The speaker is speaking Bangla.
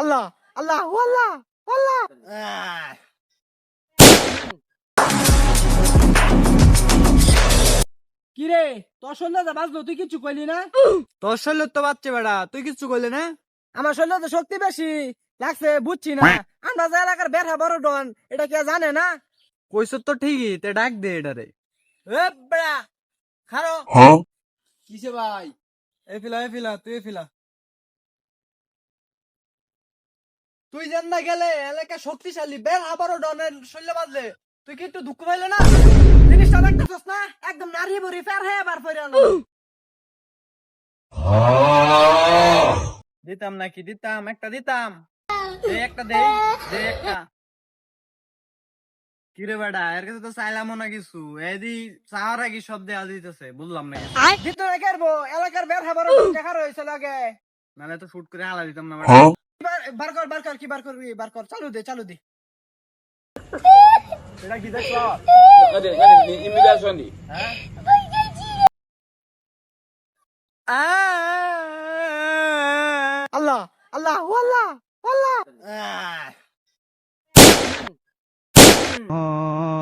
আল্লাহ আল্লাহ আল্লাহ আল্লাহ। কিরে তোর সন্ধ্যা বাজলো তুই কিছু কইলি না? তোর শরীর তো বাচ্চা বেড়া তুই কিছু করলে না? আমার শরীরে তো শক্তি বেশি লাগছে বুঝছি না। আমরা যে এলাকার বেড়া বড় ডন এটা কে জানে না? কইস তো ঠিকই তে ডাক দে এটারে। এ বেড়া খারো কিসে ভাই? এ ফিলা এ ফিলা তুই ফিলা। তুই জান না গেলে এলাকা শক্তিশালী বের আবারও ডনের শৈল্য বাজলে তুই কি একটু দুঃখ পাইলে না? জিনিসটা দেখতেছস না একদম নারী ভরি ফের হয়ে বার ফেরে দিতাম নাকি দিতাম? একটা দিতাম। একটা দে দে একটা। কিরে বেড়া এর কাছে তো চাইলাম না কিছু। এদি চাওয়ার আগে সব দেওয়া দিতেছে বুঝলাম না। ভিতরে করব এলাকার বের হবার দেখা রয়েছে লাগে। নাহলে তো শুট করে হালা দিতাম না বার- বার কর বার কর কি বার করবি? বার কর চালু দে চালু দে। এটা কি দেখছ. আল্লাহ আল্লাহ আল্লাহ আল্লাহ। 啊